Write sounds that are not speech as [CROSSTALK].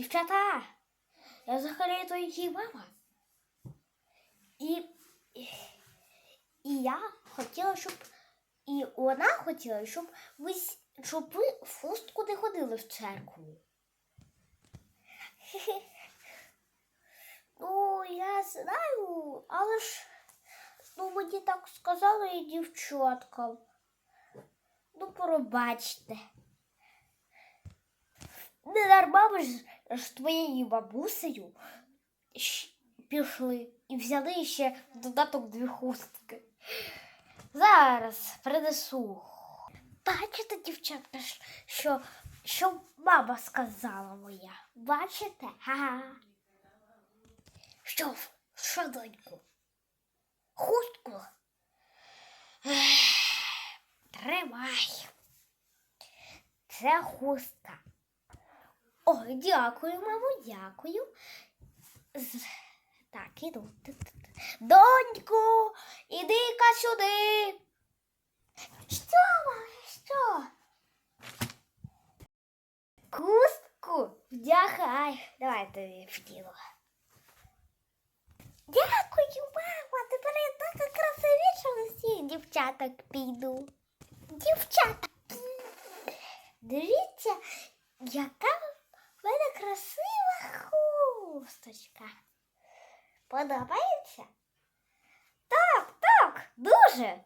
Дівчата, я взагалі то її мама. І, і, і я хотіла, щоб. І вона хотіла, щоб ви, щоб ви в хустку не ходили в церкву. [LAUGHS] Ну, я знаю, але ж ну, мені так сказали і дівчаткам. Ну, пробачте. Не дарма ж з твоєю бабусею пішли і взяли ще в додаток дві хустки. Зараз принесу. Бачите, дівчатка, що, що мама сказала моя? Бачите? Ага. Що, що, доньку? Хустку? Тримай. Це хустка. Дякую, мамо, дякую. Так, іду. Доньку, іди-ка сюди. Що, мамо, що? Хустку вдягай. Давай тобі вділо. Дякую, мама. Тепер я така красивіша усіх дівчаток піду. Дівчата. Дивіться, яка хусточка. Подобається? Так, так, дуже.